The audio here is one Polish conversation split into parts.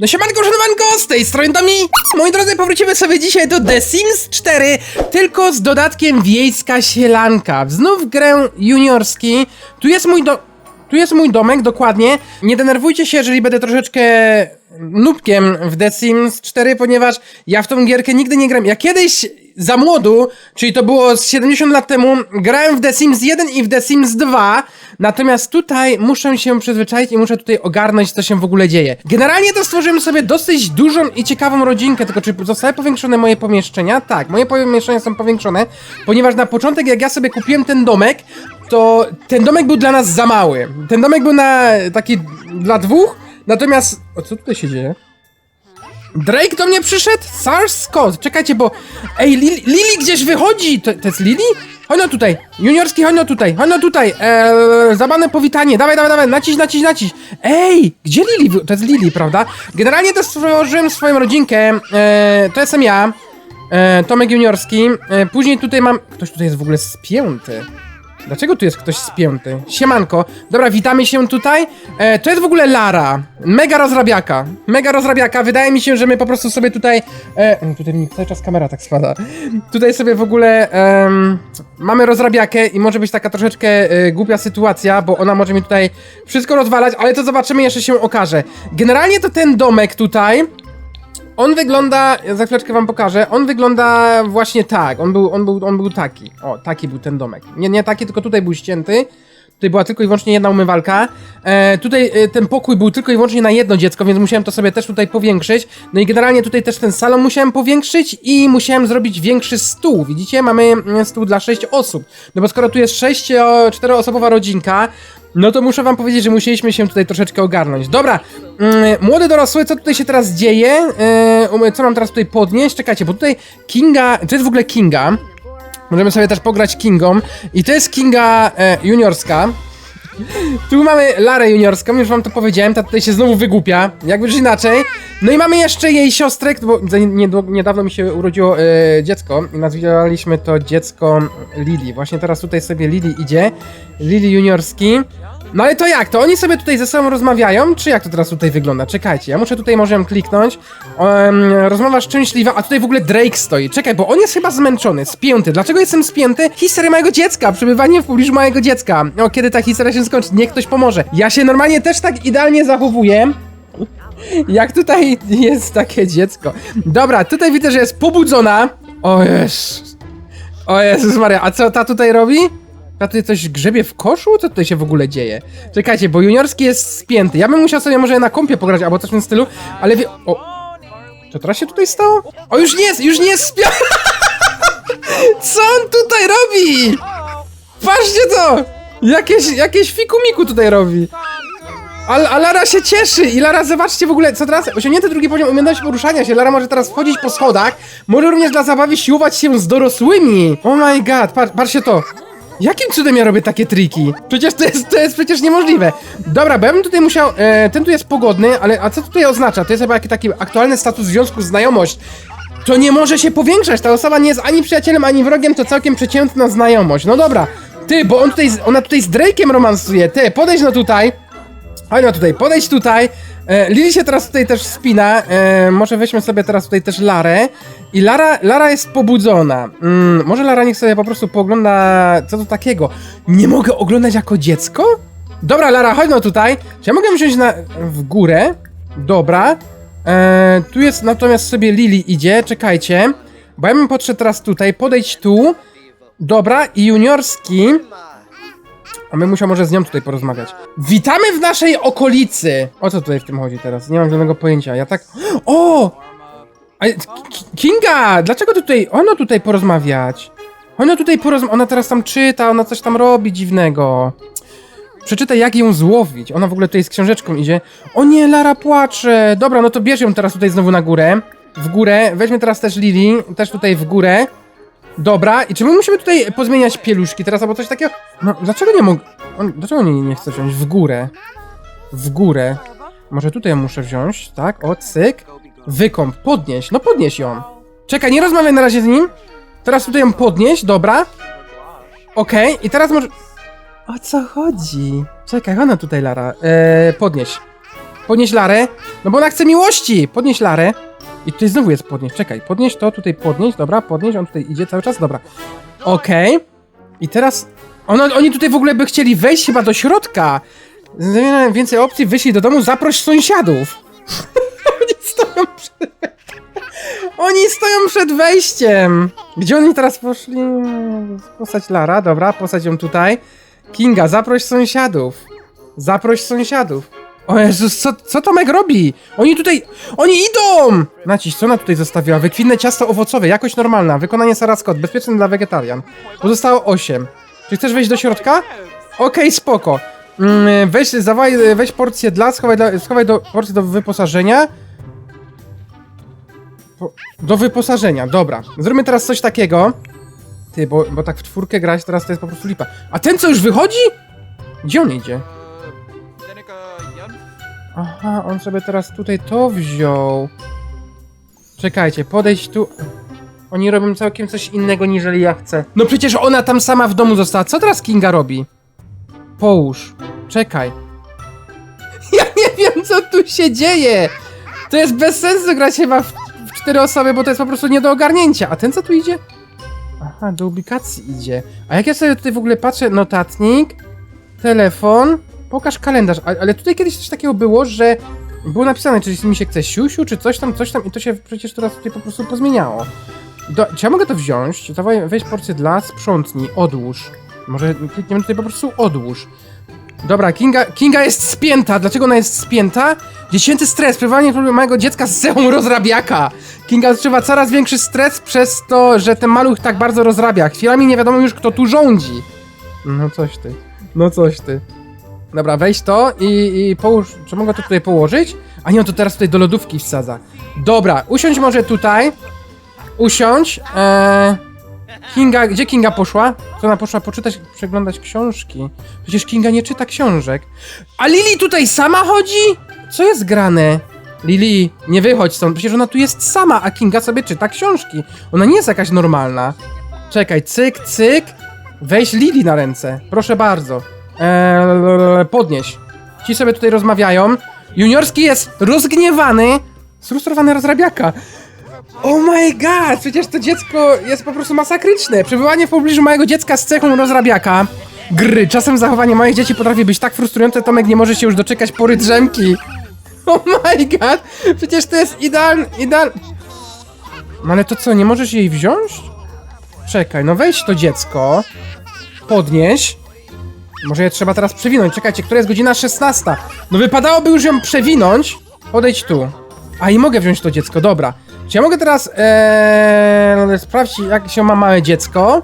No siemanko, szanowanko, z tej strony Domi. Moi drodzy, powrócimy sobie dzisiaj do The Sims 4, tylko z dodatkiem Wiejska Sielanka. Znów grę juniorski. Tu jest mój do... Tu jest mój domek, dokładnie. Nie denerwujcie się, jeżeli będę troszeczkę nubkiem w The Sims 4, ponieważ ja w tą gierkę nigdy nie gram. Ja kiedyś za młodu, czyli to było z 70 lat temu, grałem w The Sims 1 i w The Sims 2, natomiast tutaj muszę się przyzwyczaić i muszę tutaj ogarnąć, co się w ogóle dzieje. Generalnie to stworzyłem sobie dosyć dużą i ciekawą rodzinkę, tylko czy zostały powiększone moje pomieszczenia? Tak, moje pomieszczenia są powiększone, ponieważ na początek, jak ja sobie kupiłem ten domek, to ten domek był dla nas za mały. Ten domek był na taki dla dwóch, natomiast... O, co tutaj się dzieje? Drake do mnie przyszedł? Sars Scott, czekajcie, bo... Ej, Lili, Lili gdzieś wychodzi! To, to jest Lili? Chodź no tutaj, juniorski, chodź no tutaj, chodź no tutaj, eee, zabane powitanie, dawaj, dawaj, dawaj, naciś, naciś, naciś. Ej, gdzie Lili? To jest Lili, prawda? Generalnie to stworzyłem swoją rodzinkę, eee, to jestem ja, eee, Tomek Juniorski, eee, później tutaj mam... Ktoś tutaj jest w ogóle spięty. Dlaczego tu jest ktoś spięty? Siemanko. Dobra, witamy się tutaj. E, to jest w ogóle Lara. Mega rozrabiaka. Mega rozrabiaka. Wydaje mi się, że my po prostu sobie tutaj... E, no tutaj mi cały czas kamera tak spada. Tutaj sobie w ogóle mamy rozrabiakę i może być taka troszeczkę e, głupia sytuacja, bo ona może mi tutaj wszystko rozwalać, ale to zobaczymy, jeszcze się okaże. Generalnie to ten domek tutaj... On wygląda, za chwileczkę wam pokażę, on wygląda właśnie tak, on był, on był, on był taki, o, taki był ten domek. Nie, nie taki, tylko tutaj był ścięty, tutaj była tylko i wyłącznie jedna umywalka, e, tutaj e, ten pokój był tylko i wyłącznie na jedno dziecko, więc musiałem to sobie też tutaj powiększyć, no i generalnie tutaj też ten salon musiałem powiększyć i musiałem zrobić większy stół, widzicie, mamy mm, stół dla 6 osób, no bo skoro tu jest 6, 4-osobowa rodzinka, no to muszę wam powiedzieć, że musieliśmy się tutaj troszeczkę ogarnąć. Dobra, mm, młody dorosły, co tutaj się teraz dzieje? E, um, co mam teraz tutaj podnieść? Czekajcie, bo tutaj Kinga, to jest w ogóle Kinga. Możemy sobie też pograć Kingą. I to jest Kinga e, juniorska. Tu mamy Larę juniorską, już wam to powiedziałem, ta tutaj się znowu wygłupia, jakbyś inaczej. No i mamy jeszcze jej siostrę, bo niedawno mi się urodziło e, dziecko i nazwaliśmy to dziecko Lili. Właśnie teraz tutaj sobie Lili idzie, Lili juniorski. No ale to jak? To oni sobie tutaj ze sobą rozmawiają, czy jak to teraz tutaj wygląda? Czekajcie, ja muszę tutaj może ją kliknąć. Um, rozmowa szczęśliwa, a tutaj w ogóle Drake stoi. Czekaj, bo on jest chyba zmęczony, spięty. Dlaczego jestem spięty? Historia mojego dziecka, przebywanie w pobliżu mojego dziecka. O, kiedy ta historia się skończy? Niech ktoś pomoże. Ja się normalnie też tak idealnie zachowuję. Jak tutaj jest takie dziecko. Dobra, tutaj widzę, że jest pobudzona. O Jezus. O Jezus Maria, a co ta tutaj robi? Ta tutaj coś grzebie w koszu? Co tutaj się w ogóle dzieje? Czekajcie, bo juniorski jest spięty. Ja bym musiał sobie może na kompie pograć albo coś w tym stylu, ale wie... O... Co teraz się tutaj stało? O, już nie jest, już nie jest spięty! Co on tutaj robi? Patrzcie to! Jakieś, jakieś fikumiku tutaj robi. A, a Lara się cieszy i Lara, zobaczcie w ogóle, co teraz, osiągnięty drugi poziom umiejętności poruszania się, Lara może teraz wchodzić po schodach, może również dla zabawy siłować się z dorosłymi. Oh my god, patrz, patrzcie to. Jakim cudem ja robię takie triki? Przecież to jest, to jest przecież niemożliwe. Dobra, bo ja bym tutaj musiał, e, ten tu jest pogodny, ale a co tutaj oznacza? To jest chyba jakiś taki aktualny status związku, znajomość. To nie może się powiększać, ta osoba nie jest ani przyjacielem, ani wrogiem, to całkiem przeciętna znajomość. No dobra, ty, bo on tutaj, ona tutaj z Drake'em romansuje, ty, podejdź no tutaj. Chodź no tutaj, podejdź tutaj. E, Lili się teraz tutaj też spina. E, może weźmy sobie teraz tutaj też Larę. I Lara, Lara jest pobudzona. Mm, może Lara niech sobie po prostu poogląda, co to takiego. Nie mogę oglądać jako dziecko? Dobra, Lara, chodź no tutaj. Czy ja mogę wziąć na, w górę? Dobra. E, tu jest natomiast sobie Lili idzie, czekajcie. Bo ja bym podszedł teraz tutaj, podejdź tu. Dobra, i juniorski. A my musiał może z nią tutaj porozmawiać. Witamy w naszej okolicy! O co tutaj w tym chodzi teraz? Nie mam żadnego pojęcia. Ja tak. O! A, Kinga! Dlaczego tutaj. Ono tutaj porozmawiać? Ono tutaj porozmawiać. Ona teraz tam czyta, ona coś tam robi dziwnego. Przeczytaj, jak ją złowić. Ona w ogóle tutaj z książeczką idzie. O nie, Lara płacze. Dobra, no to bierz ją teraz tutaj znowu na górę. W górę. Weźmy teraz też Lili, też tutaj w górę. Dobra, i czy my musimy tutaj pozmieniać pieluszki teraz albo coś takiego? No, dlaczego nie mogę... Dlaczego nie, nie chce wziąć? W górę. W górę. Może tutaj muszę wziąć, tak? O, cyk. Wykąp, podnieś, no podnieś ją. Czekaj, nie rozmawiaj na razie z nim. Teraz tutaj ją podnieś, dobra. Okej, i teraz może... O co chodzi? Czekaj, ona tutaj, Lara. Eee, podnieś. Podnieś Larę. No bo ona chce miłości. Podnieś Larę. I tutaj znowu jest podnieść. Czekaj, podnieś to, tutaj podnieś. Dobra, podnieś. On tutaj idzie cały czas. Dobra. Okej. I teraz... Ono, oni tutaj w ogóle by chcieli wejść chyba do środka. Zamiast więcej opcji, wyszli do domu, zaproś sąsiadów. oni stoją przed... Oni stoją przed wejściem. Gdzie oni teraz poszli? Postać Lara, dobra, postać ją tutaj. Kinga, zaproś sąsiadów. Zaproś sąsiadów. O Jezus, co, co Tomek robi? Oni tutaj, oni idą! Naciś, co ona tutaj zostawiła? Wykwinne ciasto owocowe, jakość normalna, wykonanie Sara Scott, bezpieczne dla wegetarian. Pozostało 8. Czy chcesz wejść do środka? Okej, spoko. Mm, weź, zawaj, weź porcję dla, schowaj, dla, schowaj do, porcję do wyposażenia. Po, do wyposażenia, dobra. Zróbmy teraz coś takiego. Ty, bo, bo tak w czwórkę grać teraz to jest po prostu lipa. A ten co już wychodzi? Gdzie on idzie? Aha, on sobie teraz tutaj to wziął. Czekajcie, podejść tu. Oni robią całkiem coś innego niżeli ja chcę. No przecież ona tam sama w domu została. Co teraz Kinga robi? Połóż. Czekaj. Ja nie wiem, co tu się dzieje. To jest bez sensu grać chyba w, w cztery osoby, bo to jest po prostu nie do ogarnięcia. A ten co tu idzie? Aha, do ubikacji idzie. A jak ja sobie tutaj w ogóle patrzę, notatnik, telefon, pokaż kalendarz. Ale tutaj kiedyś coś takiego było, że było napisane, czy mi się chce siusiu, czy coś tam, coś tam i to się przecież teraz tutaj po prostu pozmieniało. Do, czy ja mogę to wziąć? Dawaj, weź porcję dla, sprzątnij, odłóż. Może klikniemy tutaj po prostu odłóż. Dobra, Kinga, Kinga jest spięta. Dlaczego ona jest spięta? Dziecięcy stres, przebywanie problemu małego dziecka z cechą rozrabiaka. Kinga odczuwa coraz większy stres przez to, że ten maluch tak bardzo rozrabia. Chwilami nie wiadomo już, kto tu rządzi. No coś ty. No coś ty. Dobra, weź to i, i połóż. Czy mogę to tutaj położyć? A nie, on to teraz tutaj do lodówki wsadza. Dobra, usiądź może tutaj. Usiądź. Eee, Kinga, gdzie Kinga poszła? Co ona poszła poczytać, przeglądać książki? Przecież Kinga nie czyta książek. A Lili tutaj sama chodzi? Co jest grane? Lili, nie wychodź stąd, przecież ona tu jest sama, a Kinga sobie czyta książki. Ona nie jest jakaś normalna. Czekaj, cyk, cyk. Weź Lili na ręce, proszę bardzo. Eee, podnieś. Ci sobie tutaj rozmawiają. Juniorski jest rozgniewany. Sfrustrowany rozrabiaka. Oh my god, przecież to dziecko jest po prostu masakryczne. Przebywanie w pobliżu małego dziecka z cechą rozrabiaka. Gry, czasem zachowanie moich dzieci potrafi być tak frustrujące, Tomek nie może się już doczekać pory drzemki. Oh my god, przecież to jest idealny, ideal... No ale to co, nie możesz jej wziąć? Czekaj, no weź to dziecko. Podnieś. Może je trzeba teraz przewinąć. Czekajcie, która jest godzina 16? No wypadałoby już ją przewinąć. Podejdź tu. A i mogę wziąć to dziecko, dobra. Czy ja mogę teraz ee, sprawdzić, jak się ma małe dziecko?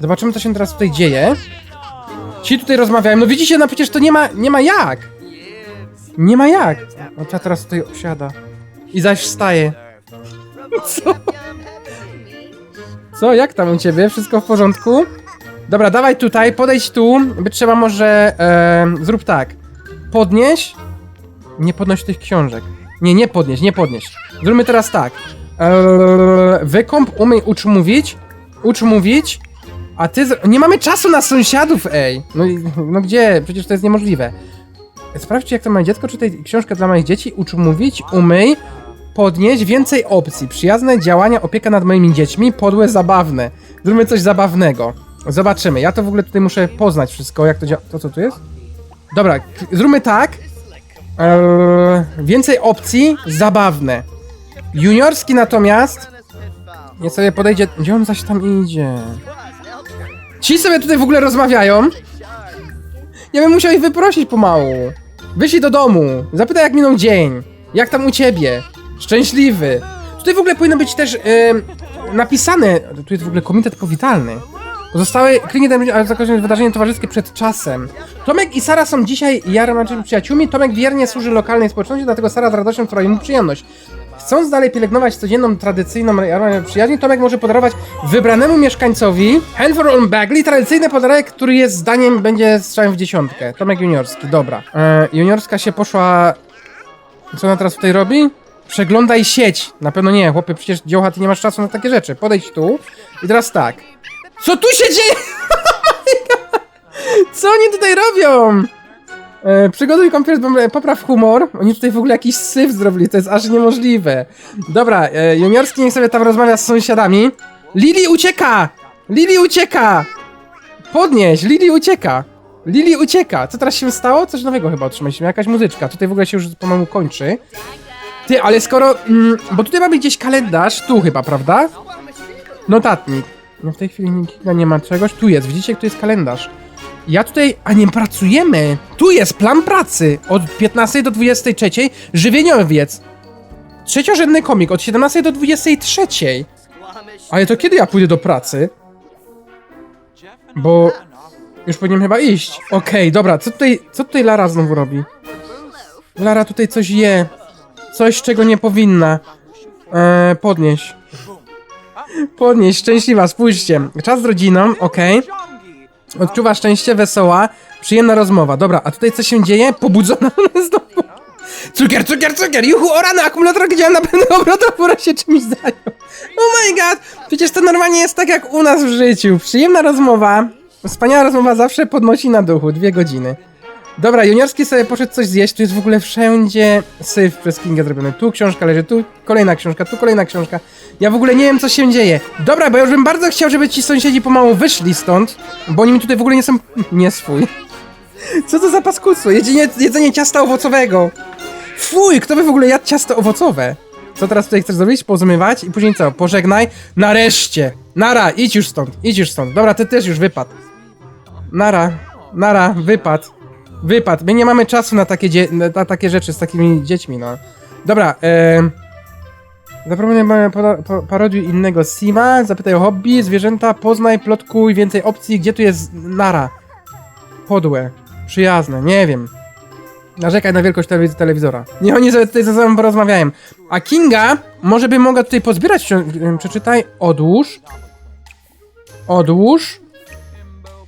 Zobaczymy, co się teraz tutaj dzieje. Ci tutaj rozmawiają. No widzicie, no przecież to nie ma, nie ma jak. Nie ma jak. No to teraz tutaj siada. I zaś wstaje. Co? Co, jak tam u ciebie? Wszystko w porządku? Dobra, dawaj tutaj, podejdź tu. By trzeba może. E, zrób tak. Podnieś. Nie podnoś tych książek. Nie, nie podnieś, nie podnieś. Zróbmy teraz tak. E, wykąp, umyj, ucz mówić. Ucz mówić. A ty. Nie mamy czasu na sąsiadów, ej! No, no gdzie? Przecież to jest niemożliwe. Sprawdźcie, jak to ma dziecko. Czytaj książkę dla małych dzieci. Ucz mówić, umyj. Podnieść więcej opcji. Przyjazne działania, opieka nad moimi dziećmi, podłe, zabawne. Zróbmy coś zabawnego. Zobaczymy. Ja to w ogóle tutaj muszę poznać wszystko, jak to działa. To co tu jest? Dobra, zróbmy tak. Eee, więcej opcji, zabawne. Juniorski natomiast. Nie sobie podejdzie. Gdzie on zaś tam idzie? Ci sobie tutaj w ogóle rozmawiają. Ja bym musiał ich wyprosić pomału. Wyślij do domu. Zapytaj, jak minął dzień. Jak tam u ciebie? Szczęśliwy. Tutaj w ogóle powinno być też em, napisane. Tu jest w ogóle komitet powitalny. Pozostałe kliniczne ale zakończone wydarzenie towarzyskie przed czasem. Tomek i Sara są dzisiaj jarmarczymi przyjaciółmi. Tomek wiernie służy lokalnej społeczności, dlatego Sara z radością sprawia mu przyjemność. Chcąc dalej pielęgnować codzienną, tradycyjną jarmarkę przyjaźń, Tomek może podarować wybranemu mieszkańcowi Handful on Bagley tradycyjny podarek, który jest zdaniem będzie strzałem w dziesiątkę. Tomek juniorski, dobra. E, juniorska się poszła... Co ona teraz tutaj robi? Przeglądaj sieć. Na pewno nie, chłopie, przecież dziołcha, ty nie masz czasu na takie rzeczy. Podejdź tu. I teraz tak. Co tu się dzieje? Co oni tutaj robią? E, przygotuj kąpiel, bo- popraw humor. Oni tutaj w ogóle jakiś syf zrobili, to jest aż niemożliwe. Dobra, e, juniorski niech sobie tam rozmawia z sąsiadami. Lili ucieka! Lili ucieka! Podnieś, Lili ucieka! Lili ucieka! Co teraz się stało? Coś nowego chyba otrzymaliśmy, jakaś muzyczka. Tutaj w ogóle się już pomału kończy. Ty, ale skoro... Mm, bo tutaj mamy gdzieś kalendarz, tu chyba, prawda? Notatnik. No w tej chwili nikt nie ma czegoś. Tu jest, widzicie, tu jest kalendarz. Ja tutaj, a nie pracujemy. Tu jest plan pracy. Od 15 do 23 żywieniowiec. Trzeciorzędny komik od 17 do 23. Ale to kiedy ja pójdę do pracy? Bo już powinienem chyba iść. Okej, dobra, co tutaj, co tutaj Lara znowu robi? Lara tutaj coś je. Coś, czego nie powinna. Eee, podnieś. Podnieś, szczęśliwa, spójrzcie. Czas z rodziną, okej. Odczuwa szczęście, wesoła, przyjemna rozmowa. Dobra, a tutaj co się dzieje? Pobudzona ona znowu. Cukier, cukier, cukier! Juhu, o rany, akumulator gdzie na pewno obrotach pora się czymś zajął. Oh my god! Przecież to normalnie jest tak jak u nas w życiu. Przyjemna rozmowa. Wspaniała rozmowa zawsze podnosi na duchu. Dwie godziny. Dobra, juniorski sobie poszedł coś zjeść. Tu jest w ogóle wszędzie syf przez Kingę zrobiony. Tu książka leży, tu kolejna książka, tu kolejna książka. Ja w ogóle nie wiem, co się dzieje. Dobra, bo ja już bym bardzo chciał, żeby ci sąsiedzi pomału wyszli stąd, bo oni mi tutaj w ogóle nie są... Nie swój. Co to za paskudstwo? Jedzenie, jedzenie ciasta owocowego. Fuj, kto by w ogóle jadł ciasto owocowe? Co teraz tutaj chcesz zrobić? Pozmywać i później co? Pożegnaj. Nareszcie! Nara, idź już stąd, idź już stąd. Dobra, ty też już wypad. Nara, nara, wypad. Wypad. My nie mamy czasu na takie, na takie rzeczy z takimi dziećmi, no. Dobra, eee... Zaproponuję pa- pa- parodiuj innego Sima, zapytaj o hobby, zwierzęta, poznaj, plotkuj, więcej opcji, gdzie tu jest Nara? Podłe, przyjazne, nie wiem. Narzekaj na wielkość telewiz- telewizora. Nie, oni sobie tutaj ze sobą porozmawiają. A Kinga może by mogła tutaj pozbierać, przeczytaj, odłóż. Odłóż.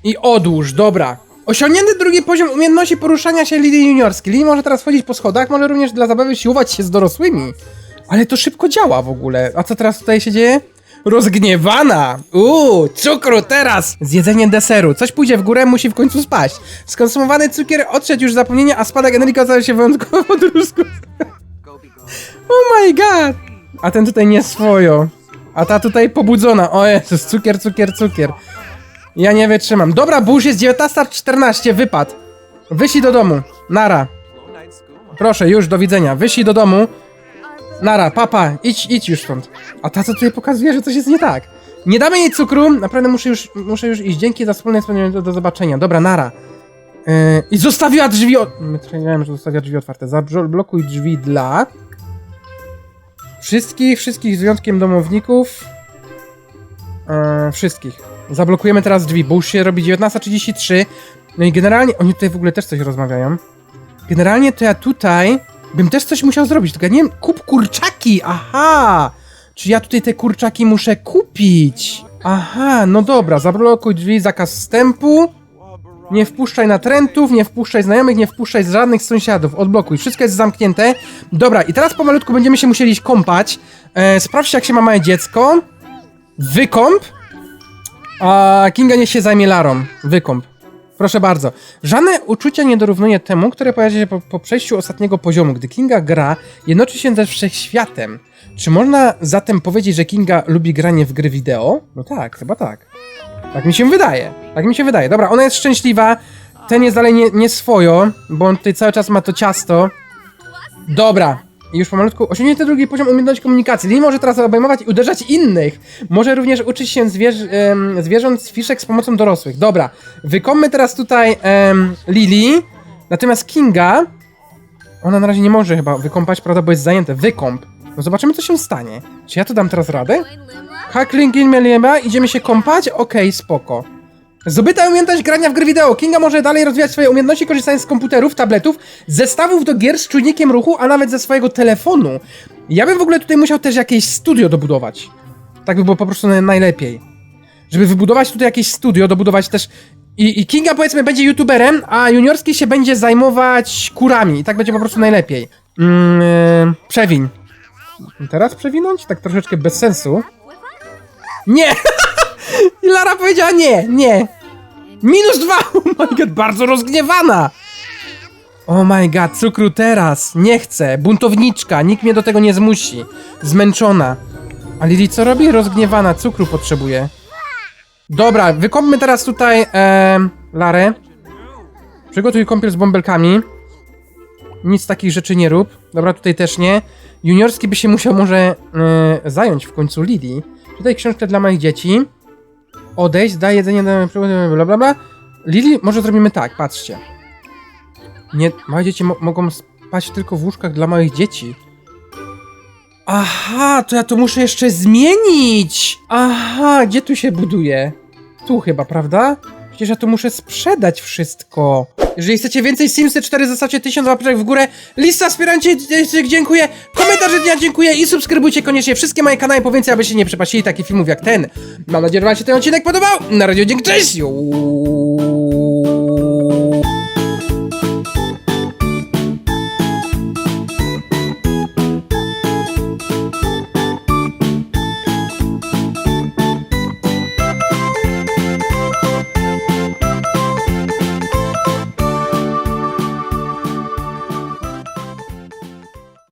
I odłóż, dobra. Osiągnięty drugi poziom umiejętności poruszania się Lili juniorskiej. Lili może teraz chodzić po schodach, może również dla zabawy siłować się z dorosłymi. Ale to szybko działa w ogóle. A co teraz tutaj się dzieje? Rozgniewana! Uuu, cukru teraz! Zjedzenie deseru. Coś pójdzie w górę, musi w końcu spaść. Skonsumowany cukier odszedł już zapomnienia, a spadek energii okazał się wyjątkowo drusku. Oh my god! A ten tutaj nie swojo. A ta tutaj pobudzona. O Jezus, cukier, cukier, cukier. Ja nie wytrzymam. Dobra, Bush jest 19.14, wypad. Wysi do domu. Nara. Proszę, już, do widzenia. Wysi do domu. Nara, papa, idź, idź już stąd. A ta co tutaj pokazuje, że coś jest nie tak. Nie damy jej cukru, naprawdę muszę już, muszę już iść. Dzięki za wspólne wspomnienie, do, do zobaczenia. Dobra, nara. Yy, I zostawiła drzwi o... Myślałem, że zostawia drzwi otwarte. Zablokuj drzwi dla... Wszystkich, wszystkich z wyjątkiem domowników. Yy, wszystkich. Zablokujemy teraz drzwi, bo już się robi 19.33. No i generalnie, oni tutaj w ogóle też coś rozmawiają. Generalnie to ja tutaj bym też coś musiał zrobić, tylko ja nie wiem, kup kurczaki, aha! Czy ja tutaj te kurczaki muszę kupić? Aha, no dobra, zablokuj drzwi, zakaz wstępu. Nie wpuszczaj natrętów, nie wpuszczaj znajomych, nie wpuszczaj żadnych sąsiadów, odblokuj, wszystko jest zamknięte. Dobra, i teraz pomalutku będziemy się musieli kąpać. E, sprawdźcie jak się ma małe dziecko. Wykąp. A Kinga niech się zajmie Larą. Wykąp. Proszę bardzo. Żadne uczucie nie dorównuje temu, które pojawia się po, po przejściu ostatniego poziomu. Gdy Kinga gra, jednoczy się ze wszechświatem. Czy można zatem powiedzieć, że Kinga lubi granie w gry wideo? No tak, chyba tak. Tak mi się wydaje. Tak mi się wydaje. Dobra, ona jest szczęśliwa. Ten jest dalej nie, nie swojo, bo on tutaj cały czas ma to ciasto. Dobra. I już pomalutku osiągnięty drugi poziom umiejętności komunikacji. Lili może teraz obejmować i uderzać innych. Może również uczyć się zwierz em, zwierząt z fiszek z pomocą dorosłych. Dobra. Wykąpmy teraz tutaj em, Lili. Natomiast Kinga... Ona na razie nie może chyba wykąpać, prawda, bo jest zajęte. Wykąp. No zobaczymy, co się stanie. Czy ja tu dam teraz radę? Hackling Melieba, idziemy się kąpać? Okej, spoko. Zdobyta umiejętność grania w gry wideo. Kinga może dalej rozwijać swoje umiejętności korzystając z komputerów, tabletów, zestawów do gier z czujnikiem ruchu, a nawet ze swojego telefonu. Ja bym w ogóle tutaj musiał też jakieś studio dobudować. Tak by było po prostu na- najlepiej. Żeby wybudować tutaj jakieś studio, dobudować też... I, I Kinga powiedzmy będzie youtuberem, a juniorski się będzie zajmować kurami. I tak będzie po prostu najlepiej. Mm, yy, przewiń. Teraz przewinąć? Tak troszeczkę bez sensu. Nie! I Lara powiedziała nie, nie. Minus dwa! Oh my god, bardzo rozgniewana! Oh my god, cukru teraz! Nie chcę! Buntowniczka! Nikt mnie do tego nie zmusi! Zmęczona! A Lili co robi? Rozgniewana, cukru potrzebuje. Dobra, wykąpmy teraz tutaj em, Larę. Przygotuj kąpiel z bąbelkami. Nic takich rzeczy nie rób. Dobra, tutaj też nie. Juniorski by się musiał może e, zająć w końcu Lili. Tutaj książkę dla małych dzieci. Odejść, daj jedzenie, daj bla bla bla. Lili, może zrobimy tak, patrzcie. Nie, małe dzieci mo mogą spać tylko w łóżkach dla małych dzieci. Aha, to ja to muszę jeszcze zmienić! Aha, gdzie tu się buduje? Tu chyba, prawda? Przecież ja to muszę sprzedać wszystko. Jeżeli chcecie więcej Simsy 4, zostawcie 1000 łapeczek w górę. Lista wspierajcie, dziękuję. Komentarze dnia dziękuję i subskrybujcie koniecznie wszystkie moje kanały po więcej, abyście nie przepaścili takich filmów jak ten. Mam nadzieję, że wam się ten odcinek podobał. Na razie dzięki, cześć!